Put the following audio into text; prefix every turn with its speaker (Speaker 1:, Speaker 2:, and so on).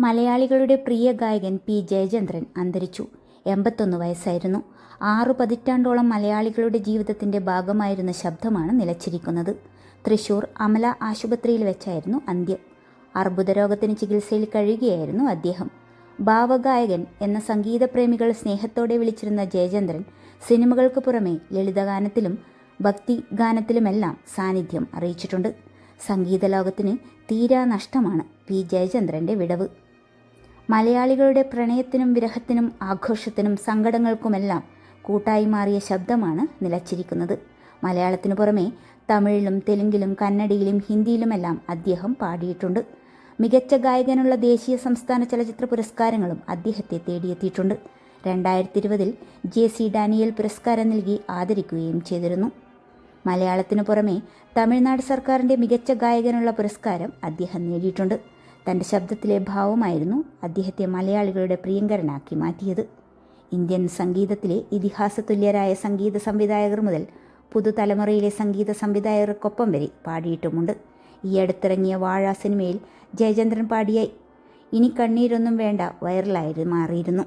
Speaker 1: മലയാളികളുടെ പ്രിയ ഗായകൻ പി. ജയചന്ദ്രൻ അന്തരിച്ചു. എൺപത്തൊന്ന് വയസ്സായിരുന്നു. ആറു പതിറ്റാണ്ടോളം മലയാളികളുടെ ജീവിതത്തിന്റെ ഭാഗമായിരുന്ന ശബ്ദമാണ് നിലച്ചിരിക്കുന്നത്. തൃശൂർ അമല ആശുപത്രിയിൽ വെച്ചായിരുന്നു അന്ത്യം. അർബുദ രോഗത്തിന് ചികിത്സയിൽ കഴിയുകയായിരുന്നു അദ്ദേഹം. ഭാവഗായകൻ എന്ന സംഗീതപ്രേമികൾ സ്നേഹത്തോടെ വിളിച്ചിരുന്ന ജയചന്ദ്രൻ സിനിമകൾക്ക് പുറമെ ലളിതഗാനത്തിലും ഭക്തി ഗാനത്തിലുമെല്ലാം സാന്നിധ്യം അറിയിച്ചിട്ടുണ്ട്. സംഗീത ലോകത്തിന് തീരാ നഷ്ടമാണ് പി ജയചന്ദ്രന്റെ വിടവ്. മലയാളികളുടെ പ്രണയത്തിനും വിരഹത്തിനും ആഘോഷത്തിനും സങ്കടങ്ങൾക്കുമെല്ലാം കൂട്ടായി മാറിയ ശബ്ദമാണ് നിലച്ചിരിക്കുന്നത്. മലയാളത്തിനു പുറമെ തമിഴിലും തെലുങ്കിലും കന്നഡയിലും ഹിന്ദിയിലുമെല്ലാം അദ്ദേഹം പാടിയിട്ടുണ്ട്. മികച്ച ഗായകനുള്ള ദേശീയ സംസ്ഥാന ചലച്ചിത്ര പുരസ്കാരങ്ങളും അദ്ദേഹത്തെ തേടിയെത്തിയിട്ടുണ്ട്. രണ്ടായിരത്തി ഇരുപതിൽ ജെ സി ഡാനിയൽ പുരസ്കാരം നൽകി ആദരിക്കുകയും ചെയ്തിരുന്നു. മലയാളത്തിനു പുറമെ തമിഴ്നാട് സർക്കാരിന്റെ മികച്ച ഗായകനുള്ള പുരസ്കാരം അദ്ദേഹം നേടിയിട്ടുണ്ട്. തന്റെ ശബ്ദത്തിലെ ഭാവമായിരുന്നു അദ്ദേഹത്തെ മലയാളികളുടെ പ്രിയങ്കരനാക്കി മാറ്റിയത്. ഇന്ത്യൻ സംഗീതത്തിലെ ഇതിഹാസ തുല്യരായ സംഗീത സംവിധായകർ മുതൽ പുതുതലമുറയിലെ സംഗീത സംവിധായകർക്കൊപ്പം വരെ പാടിയിട്ടുമുണ്ട്. ഈ അടുത്തിറങ്ങിയ വാഴ സിനിമയിൽ ജയചന്ദ്രൻ പാടിയ ഇനി കണ്ണീരൊന്നും വേണ്ട വൈറലായി മാറിയിരുന്നു.